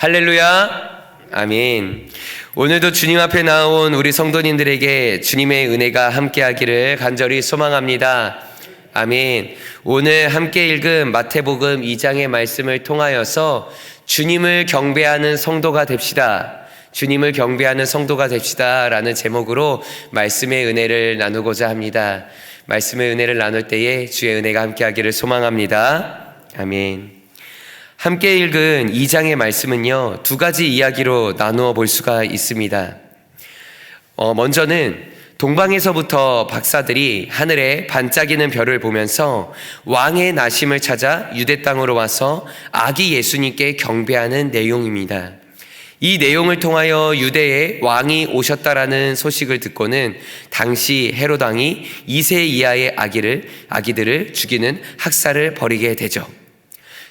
할렐루야. 아멘. 오늘도 주님 앞에 나온 우리 성도님들에게 주님의 은혜가 함께하기를 간절히 소망합니다. 아멘. 오늘 함께 읽은 마태복음 2장의 말씀을 통하여서 주님을 경배하는 성도가 됩시다. 주님을 경배하는 성도가 됩시다. 라는 제목으로 말씀의 은혜를 나누고자 합니다. 말씀의 은혜를 나눌 때에 주의 은혜가 함께하기를 소망합니다. 아멘. 함께 읽은 2장의 말씀은요, 두 가지 이야기로 나누어 볼 수가 있습니다. 어, 먼저는 동방에서부터 박사들이 하늘에 반짝이는 별을 보면서 왕의 나심을 찾아 유대 땅으로 와서 아기 예수님께 경배하는 내용입니다. 이 내용을 통하여 유대에 왕이 오셨다라는 소식을 듣고는 당시 헤롯 왕이 2세 이하의 아기를 아기들을 죽이는 학살을 벌이게 되죠.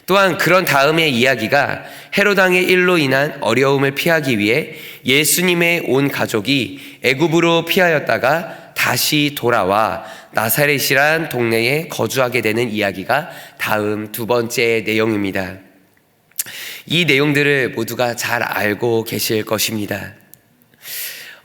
또한 그런 다음의 이야기가 헤로당의 일로 인한 어려움을 피하기 위해 예수님의 온 가족이 애굽으로 피하였다가 다시 돌아와 나사렛이란 동네에 거주하게 되는 이야기가 다음 두 번째 내용입니다. 이 내용들을 모두가 잘 알고 계실 것입니다.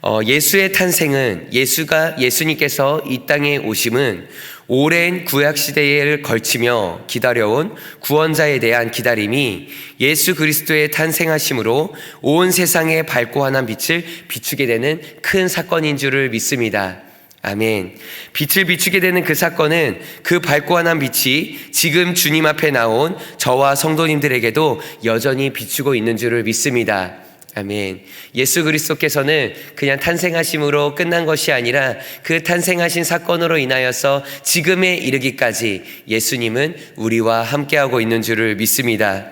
어, 예수의 탄생은 예수가 예수님께서 이 땅에 오심은 오랜 구약 시대를 걸치며 기다려온 구원자에 대한 기다림이 예수 그리스도의 탄생하심으로 온 세상에 밝고 환한 빛을 비추게 되는 큰 사건인 줄을 믿습니다. 아멘. 빛을 비추게 되는 그 사건은 그 밝고 환한 빛이 지금 주님 앞에 나온 저와 성도님들에게도 여전히 비추고 있는 줄을 믿습니다. 아멘. 예수 그리스도께서는 그냥 탄생하심으로 끝난 것이 아니라 그 탄생하신 사건으로 인하여서 지금에 이르기까지 예수님은 우리와 함께하고 있는 줄을 믿습니다.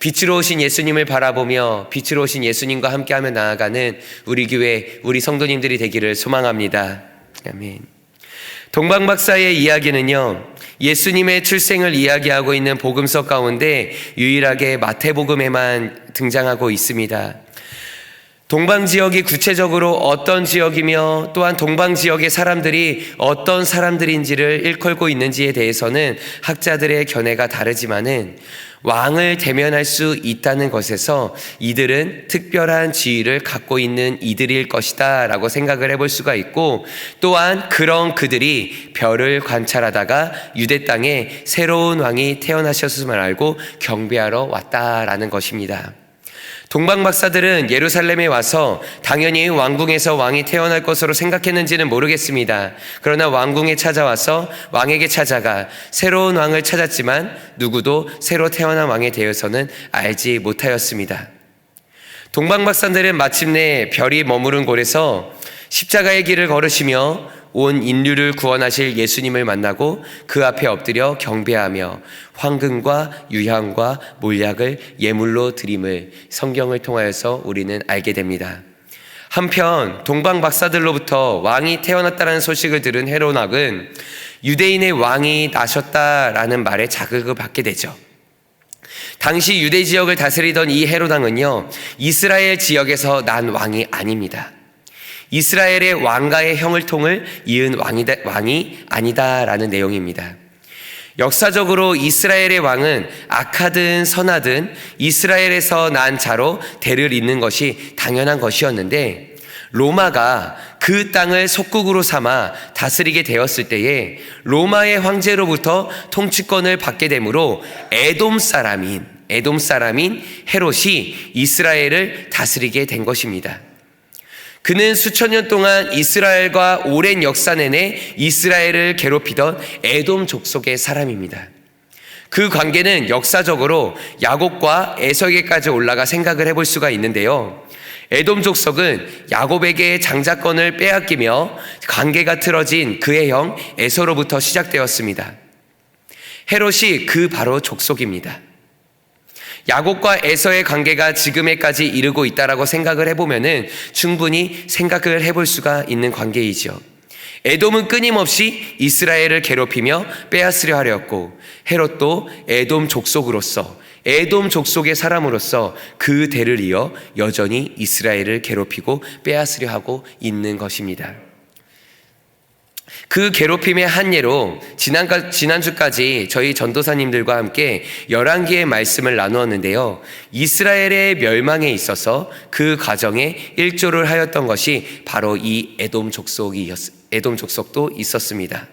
빛으로 오신 예수님을 바라보며 빛으로 오신 예수님과 함께하며 나아가는 우리 교회, 우리 성도님들이 되기를 소망합니다. 아멘. 동방박사의 이야기는요, 예수님의 출생을 이야기하고 있는 복음서 가운데 유일하게 마태복음에만 등장하고 있습니다. 동방 지역이 구체적으로 어떤 지역이며 또한 동방 지역의 사람들이 어떤 사람들인지를 일컬고 있는지에 대해서는 학자들의 견해가 다르지만은 왕을 대면할 수 있다는 것에서 이들은 특별한 지위를 갖고 있는 이들일 것이다 라고 생각을 해볼 수가 있고 또한 그런 그들이 별을 관찰하다가 유대 땅에 새로운 왕이 태어나셨음을 알고 경배하러 왔다라는 것입니다. 동방 박사들은 예루살렘에 와서 당연히 왕궁에서 왕이 태어날 것으로 생각했는지는 모르겠습니다. 그러나 왕궁에 찾아와서 왕에게 찾아가 새로운 왕을 찾았지만 누구도 새로 태어난 왕에 대해서는 알지 못하였습니다. 동방 박사들은 마침내 별이 머무른 곳에서 십자가의 길을 걸으시며 온 인류를 구원하실 예수님을 만나고 그 앞에 엎드려 경배하며 황금과 유향과 몰약을 예물로 드림을 성경을 통하여서 우리는 알게 됩니다. 한편 동방 박사들로부터 왕이 태어났다는 소식을 들은 헤로낙은 유대인의 왕이 나셨다라는 말에 자극을 받게 되죠. 당시 유대 지역을 다스리던 이 헤로당은요, 이스라엘 지역에서 난 왕이 아닙니다. 이스라엘의 왕가의 형을 통을 이은 왕이다, 왕이 아니다라는 내용입니다. 역사적으로 이스라엘의 왕은 악하든 선하든 이스라엘에서 난 자로 대를 잇는 것이 당연한 것이었는데 로마가 그 땅을 속국으로 삼아 다스리게 되었을 때에 로마의 황제로부터 통치권을 받게 되므로 에돔 사람인 에돔 사람인 헤롯이 이스라엘을 다스리게 된 것입니다. 그는 수천 년 동안 이스라엘과 오랜 역사 내내 이스라엘을 괴롭히던 에돔 족속의 사람입니다. 그 관계는 역사적으로 야곱과 에서에게까지 올라가 생각을 해볼 수가 있는데요. 에돔 족속은 야곱에게 장자권을 빼앗기며 관계가 틀어진 그의 형 에서로부터 시작되었습니다. 헤롯이 그 바로 족속입니다. 야곱과 에서의 관계가 지금에까지 이르고 있다라고 생각을 해보면은 충분히 생각을 해볼 수가 있는 관계이죠. 에돔은 끊임없이 이스라엘을 괴롭히며 빼앗으려 하였고 헤롯도 에돔 족속으로서 에돔 족속의 사람으로서 그 대를 이어 여전히 이스라엘을 괴롭히고 빼앗으려 하고 있는 것입니다. 그 괴롭힘의 한 예로 지난, 지난주까지 저희 전도사님들과 함께 11개의 말씀을 나누었는데요. 이스라엘의 멸망에 있어서 그 과정에 일조를 하였던 것이 바로 이 에돔 족속이 에돔 족속도 있었습니다.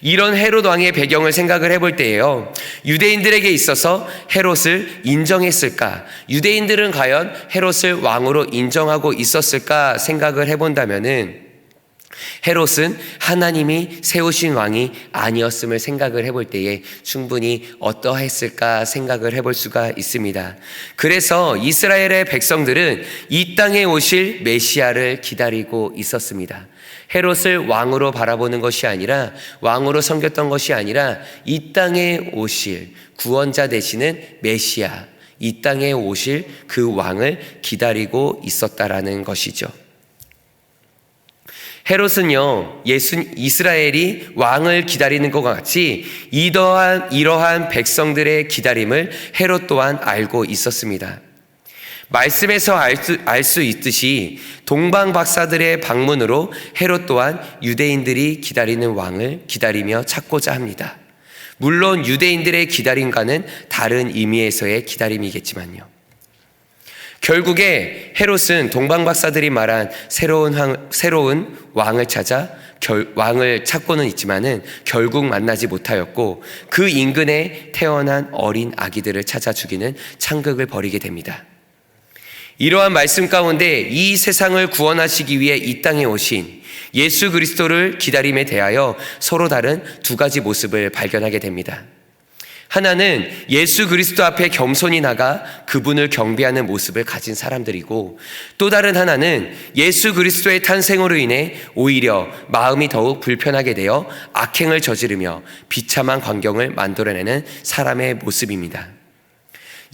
이런 헤롯 왕의 배경을 생각을 해볼 때에요. 유대인들에게 있어서 헤롯을 인정했을까? 유대인들은 과연 헤롯을 왕으로 인정하고 있었을까 생각을 해본다면은 헤롯은 하나님이 세우신 왕이 아니었음을 생각을 해볼 때에 충분히 어떠했을까 생각을 해볼 수가 있습니다. 그래서 이스라엘의 백성들은 이 땅에 오실 메시아를 기다리고 있었습니다. 헤롯을 왕으로 바라보는 것이 아니라 왕으로 섬겼던 것이 아니라 이 땅에 오실 구원자 되시는 메시아, 이 땅에 오실 그 왕을 기다리고 있었다라는 것이죠. 헤롯은요, 예수, 이스라엘이 왕을 기다리는 것과 같이 이러한, 이러한 백성들의 기다림을 헤롯 또한 알고 있었습니다. 말씀에서 알 수, 알 수 있듯이 동방 박사들의 방문으로 헤롯 또한 유대인들이 기다리는 왕을 기다리며 찾고자 합니다. 물론 유대인들의 기다림과는 다른 의미에서의 기다림이겠지만요. 결국에 헤롯은 동방 박사들이 말한 새로운 왕, 새로운 왕을 찾아 결, 왕을 찾고는 있지만은 결국 만나지 못하였고 그 인근에 태어난 어린 아기들을 찾아 죽이는 창극을 벌이게 됩니다. 이러한 말씀 가운데 이 세상을 구원하시기 위해 이 땅에 오신 예수 그리스도를 기다림에 대하여 서로 다른 두 가지 모습을 발견하게 됩니다. 하나는 예수 그리스도 앞에 겸손히 나가 그분을 경배하는 모습을 가진 사람들이고 또 다른 하나는 예수 그리스도의 탄생으로 인해 오히려 마음이 더욱 불편하게 되어 악행을 저지르며 비참한 광경을 만들어내는 사람의 모습입니다.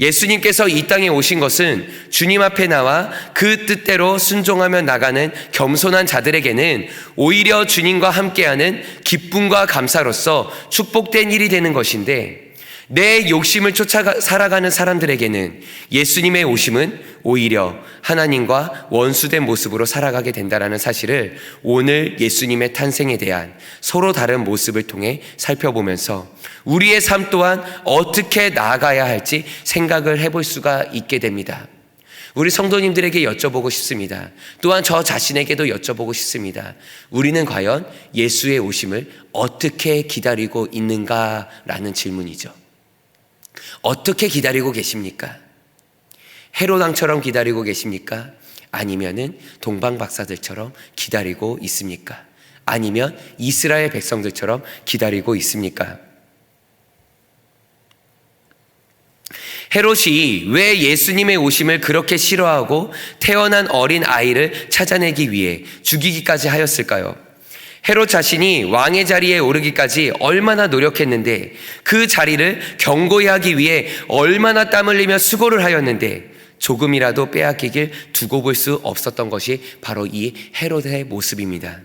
예수님께서 이 땅에 오신 것은 주님 앞에 나와 그 뜻대로 순종하며 나가는 겸손한 자들에게는 오히려 주님과 함께하는 기쁨과 감사로서 축복된 일이 되는 것인데 내 욕심을 쫓아 살아가는 사람들에게는 예수님의 오심은 오히려 하나님과 원수된 모습으로 살아가게 된다라는 사실을 오늘 예수님의 탄생에 대한 서로 다른 모습을 통해 살펴보면서 우리의 삶 또한 어떻게 나아가야 할지 생각을 해볼 수가 있게 됩니다. 우리 성도님들에게 여쭤보고 싶습니다. 또한 저 자신에게도 여쭤보고 싶습니다. 우리는 과연 예수의 오심을 어떻게 기다리고 있는가라는 질문이죠. 어떻게 기다리고 계십니까? 헤로당처럼 기다리고 계십니까? 아니면은 동방 박사들처럼 기다리고 있습니까? 아니면 이스라엘 백성들처럼 기다리고 있습니까? 헤롯이 왜 예수님의 오심을 그렇게 싫어하고 태어난 어린 아이를 찾아내기 위해 죽이기까지 하였을까요? 헤롯 자신이 왕의 자리에 오르기까지 얼마나 노력했는데 그 자리를 경고히 하기 위해 얼마나 땀 흘리며 수고를 하였는데 조금이라도 빼앗기길 두고 볼 수 없었던 것이 바로 이 헤롯의 모습입니다.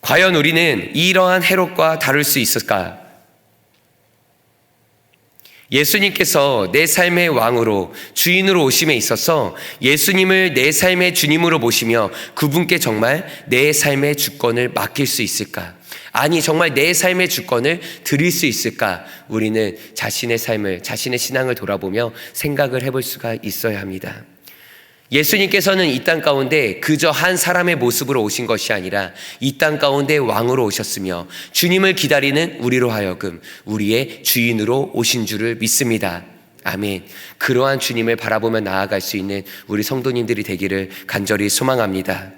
과연 우리는 이러한 헤롯과 다를 수 있을까? 예수님께서 내 삶의 왕으로 주인으로 오심에 있어서 예수님을 내 삶의 주님으로 모시며 그분께 정말 내 삶의 주권을 맡길 수 있을까? 아니, 정말 내 삶의 주권을 드릴 수 있을까? 우리는 자신의 삶을, 자신의 신앙을 돌아보며 생각을 해볼 수가 있어야 합니다. 예수님께서는 이 땅 가운데 그저 한 사람의 모습으로 오신 것이 아니라 이 땅 가운데 왕으로 오셨으며 주님을 기다리는 우리로 하여금 우리의 주인으로 오신 줄을 믿습니다. 아멘. 그러한 주님을 바라보며 나아갈 수 있는 우리 성도님들이 되기를 간절히 소망합니다.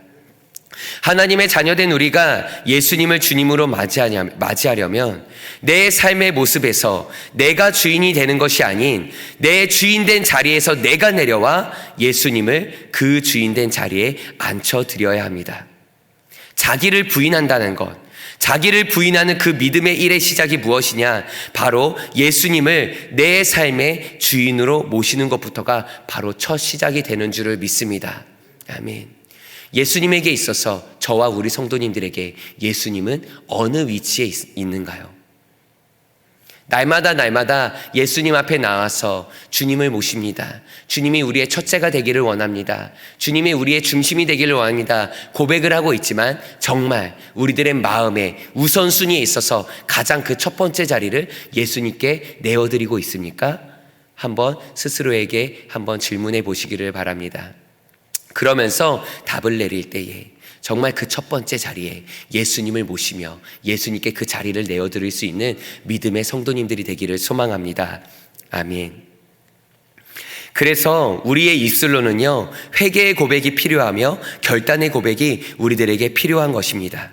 하나님의 자녀된 우리가 예수님을 주님으로 맞이하려면 내 삶의 모습에서 내가 주인이 되는 것이 아닌 내 주인된 자리에서 내가 내려와 예수님을 그 주인된 자리에 앉혀드려야 합니다. 자기를 부인한다는 것, 자기를 부인하는 그 믿음의 일의 시작이 무엇이냐? 바로 예수님을 내 삶의 주인으로 모시는 것부터가 바로 첫 시작이 되는 줄을 믿습니다. 아멘. 예수님에게 있어서 저와 우리 성도님들에게 예수님은 어느 위치에 있, 있는가요? 날마다 날마다 예수님 앞에 나와서 주님을 모십니다. 주님이 우리의 첫째가 되기를 원합니다. 주님이 우리의 중심이 되기를 원합니다. 고백을 하고 있지만 정말 우리들의 마음에 우선순위에 있어서 가장 그 첫 번째 자리를 예수님께 내어드리고 있습니까? 한번 스스로에게 한번 질문해 보시기를 바랍니다. 그러면서 답을 내릴 때에 정말 그 첫 번째 자리에 예수님을 모시며 예수님께 그 자리를 내어드릴 수 있는 믿음의 성도님들이 되기를 소망합니다. 아멘. 그래서 우리의 입술로는요, 회개의 고백이 필요하며 결단의 고백이 우리들에게 필요한 것입니다.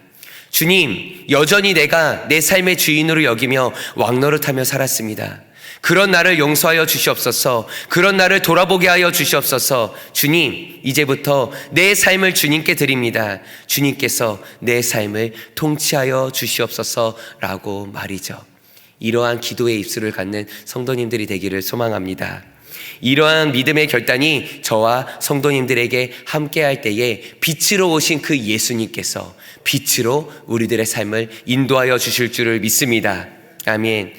주님, 여전히 내가 내 삶의 주인으로 여기며 왕노릇하며 살았습니다. 그런 나를 용서하여 주시옵소서. 그런 나를 돌아보게 하여 주시옵소서. 주님, 이제부터 내 삶을 주님께 드립니다. 주님께서 내 삶을 통치하여 주시옵소서라고 말이죠. 이러한 기도의 입술을 갖는 성도님들이 되기를 소망합니다. 이러한 믿음의 결단이 저와 성도님들에게 함께할 때에 빛으로 오신 그 예수님께서 빛으로 우리들의 삶을 인도하여 주실 줄을 믿습니다. 아멘.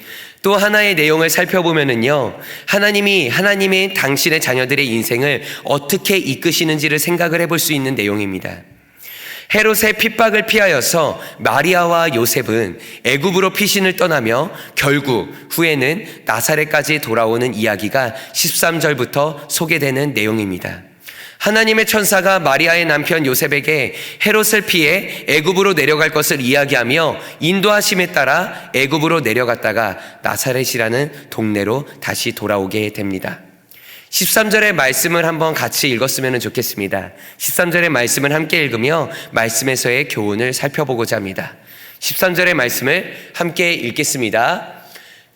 또 하나의 내용을 살펴보면은요, 하나님이 하나님의 당신의 자녀들의 인생을 어떻게 이끄시는지를 생각을 해볼 수 있는 내용입니다. 헤롯의 핍박을 피하여서 마리아와 요셉은 애굽으로 피신을 떠나며 결국 후에는 나사렛까지 돌아오는 이야기가 13절부터 소개되는 내용입니다. 하나님의 천사가 마리아의 남편 요셉에게 헤롯을 피해 애굽으로 내려갈 것을 이야기하며 인도하심에 따라 애굽으로 내려갔다가 나사렛이라는 동네로 다시 돌아오게 됩니다. 13절의 말씀을 한번 같이 읽었으면 좋겠습니다. 13절의 말씀을 함께 읽으며 말씀에서의 교훈을 살펴보고자 합니다. 13절의 말씀을 함께 읽겠습니다.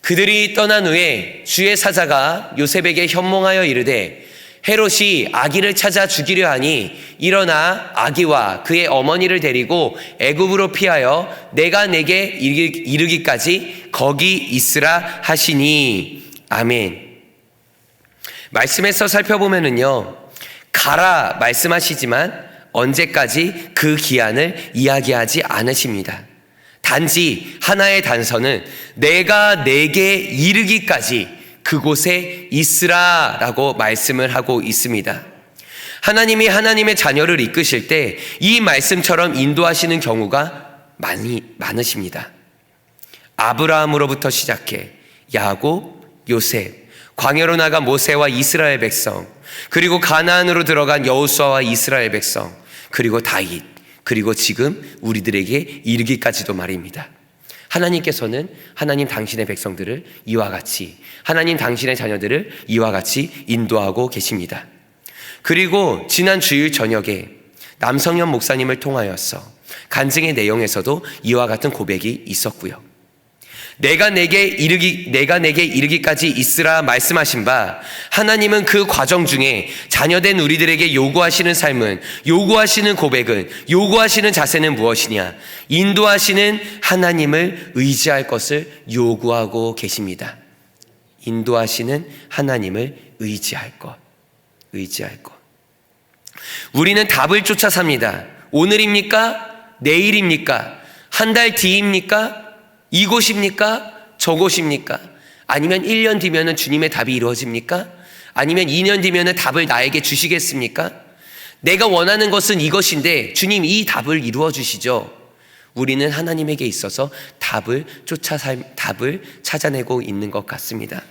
그들이 떠난 후에 주의 사자가 요셉에게 현몽하여 이르되 헤롯이 아기를 찾아 죽이려 하니 일어나 아기와 그의 어머니를 데리고 애굽으로 피하여 내가 내게 이르기까지 거기 있으라 하시니 아멘. 말씀에서 살펴보면은요, 가라 말씀하시지만 언제까지 그 기한을 이야기하지 않으십니다. 단지 하나의 단서는 내가 내게 이르기까지 그곳에 있으라 라고 말씀을 하고 있습니다. 하나님이 하나님의 자녀를 이끄실 때 이 말씀처럼 인도하시는 경우가 많이, 많으십니다. 아브라함으로부터 시작해 야곱, 요셉, 광야로 나간 모세와 이스라엘 백성, 그리고 가나안으로 들어간 여호수아와 이스라엘 백성, 그리고 다윗, 그리고 지금 우리들에게 이르기까지도 말입니다. 하나님께서는 하나님 당신의 백성들을 이와 같이 하나님 당신의 자녀들을 이와 같이 인도하고 계십니다. 그리고 지난 주일 저녁에 남성현 목사님을 통하여서 간증의 내용에서도 이와 같은 고백이 있었고요. 내가 내게 이르기 내가 내게 이르기까지 있으라 말씀하신 바 하나님은 그 과정 중에 자녀된 우리들에게 요구하시는 삶은 요구하시는 고백은 요구하시는 자세는 무엇이냐 인도하시는 하나님을 의지할 것을 요구하고 계십니다. 인도하시는 하나님을 의지할 것 의지할 것 우리는 답을 쫓아 삽니다. 오늘입니까? 내일입니까? 한 달 뒤입니까? 이곳입니까? 저곳입니까? 아니면 1년 뒤면 주님의 답이 이루어집니까? 아니면 2년 뒤면 답을 나에게 주시겠습니까? 내가 원하는 것은 이것인데 주님 이 답을 이루어 주시죠. 우리는 하나님에게 있어서 답을 쫓아 살, 답을 찾아내고 있는 것 같습니다.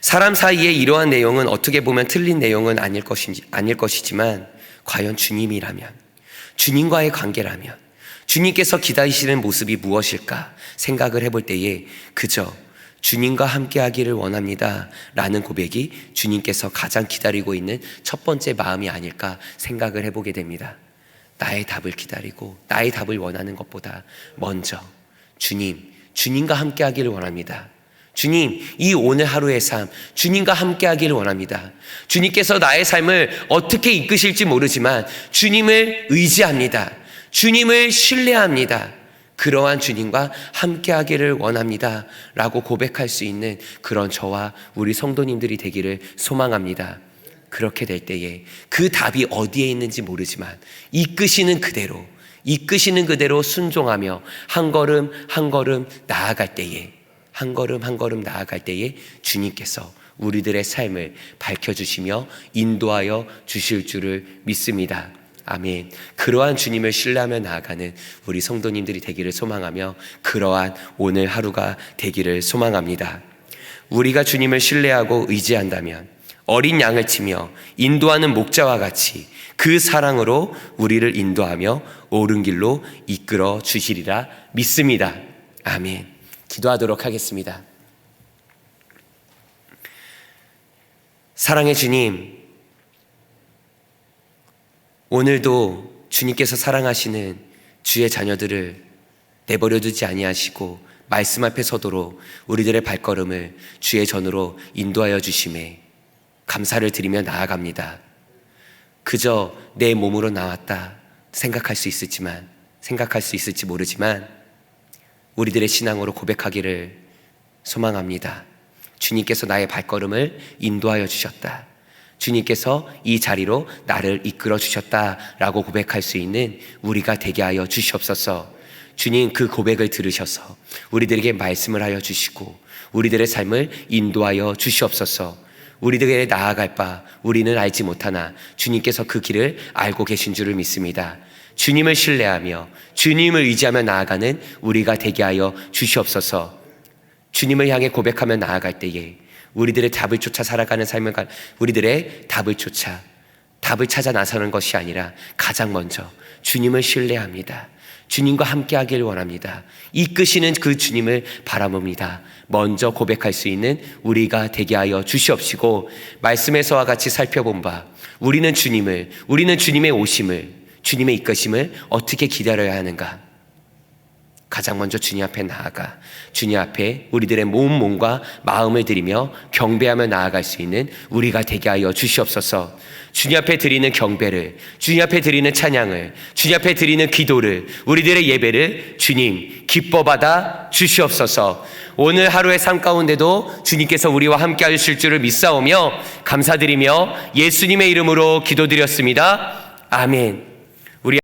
사람 사이에 이러한 내용은 어떻게 보면 틀린 내용은 아닐 것인지 아닐 것이지만 과연 주님이라면 주님과의 관계라면 주님께서 기다리시는 모습이 무엇일까 생각을 해볼 때에 그저 주님과 함께 하기를 원합니다. 라는 고백이 주님께서 가장 기다리고 있는 첫 번째 마음이 아닐까 생각을 해보게 됩니다. 나의 답을 기다리고 나의 답을 원하는 것보다 먼저 주님, 주님과 함께 하기를 원합니다. 주님, 이 오늘 하루의 삶, 주님과 함께 하기를 원합니다. 주님께서 나의 삶을 어떻게 이끄실지 모르지만 주님을 의지합니다. 주님을 신뢰합니다. 그러한 주님과 함께 하기를 원합니다. 라고 고백할 수 있는 그런 저와 우리 성도님들이 되기를 소망합니다. 그렇게 될 때에 그 답이 어디에 있는지 모르지만 이끄시는 그대로 이끄시는 그대로 순종하며 한 걸음 한 걸음 나아갈 때에 한 걸음 한 걸음 나아갈 때에 주님께서 우리들의 삶을 밝혀주시며 인도하여 주실 줄을 믿습니다. 아멘. 그러한 주님을 신뢰하며 나아가는 우리 성도님들이 되기를 소망하며 그러한 오늘 하루가 되기를 소망합니다. 우리가 주님을 신뢰하고 의지한다면 어린 양을 치며 인도하는 목자와 같이 그 사랑으로 우리를 인도하며 옳은 길로 이끌어 주시리라 믿습니다. 아멘. 기도하도록 하겠습니다. 사랑의 주님, 오늘도 주님께서 사랑하시는 주의 자녀들을 내버려 두지 아니하시고 말씀 앞에 서도록 우리들의 발걸음을 주의 전으로 인도하여 주심에 감사를 드리며 나아갑니다. 그저 내 몸으로 나왔다 생각할 수 있을지만 생각할 수 있을지 모르지만 우리들의 신앙으로 고백하기를 소망합니다. 주님께서 나의 발걸음을 인도하여 주셨다. 주님께서 이 자리로 나를 이끌어 주셨다라고 고백할 수 있는 우리가 되게 하여 주시옵소서. 주님 그 고백을 들으셔서 우리들에게 말씀을 하여 주시고 우리들의 삶을 인도하여 주시옵소서. 우리들에게 나아갈 바 우리는 알지 못하나 주님께서 그 길을 알고 계신 줄을 믿습니다. 주님을 신뢰하며 주님을 의지하며 나아가는 우리가 되게 하여 주시옵소서. 주님을 향해 고백하며 나아갈 때에 우리들의 답을 쫓아 살아가는 삶을 가 우리들의 답을 쫓아 답을 찾아 나서는 것이 아니라 가장 먼저 주님을 신뢰합니다. 주님과 함께 하길 원합니다. 이끄시는 그 주님을 바라봅니다. 먼저 고백할 수 있는 우리가 되게 하여 주시옵시고 말씀에서와 같이 살펴본 바 우리는 주님을 우리는 주님의 오심을 주님의 이끄심을 어떻게 기다려야 하는가? 가장 먼저 주님 앞에 나아가 주님 앞에 우리들의 몸 몸과 마음을 드리며 경배하며 나아갈 수 있는 우리가 되게 하여 주시옵소서. 주님 앞에 드리는 경배를 주님 앞에 드리는 찬양을 주님 앞에 드리는 기도를 우리들의 예배를 주님 기뻐 받아 주시옵소서. 오늘 하루의 삶 가운데도 주님께서 우리와 함께 하실 줄을 믿사오며 감사드리며 예수님의 이름으로 기도드렸습니다. 아멘.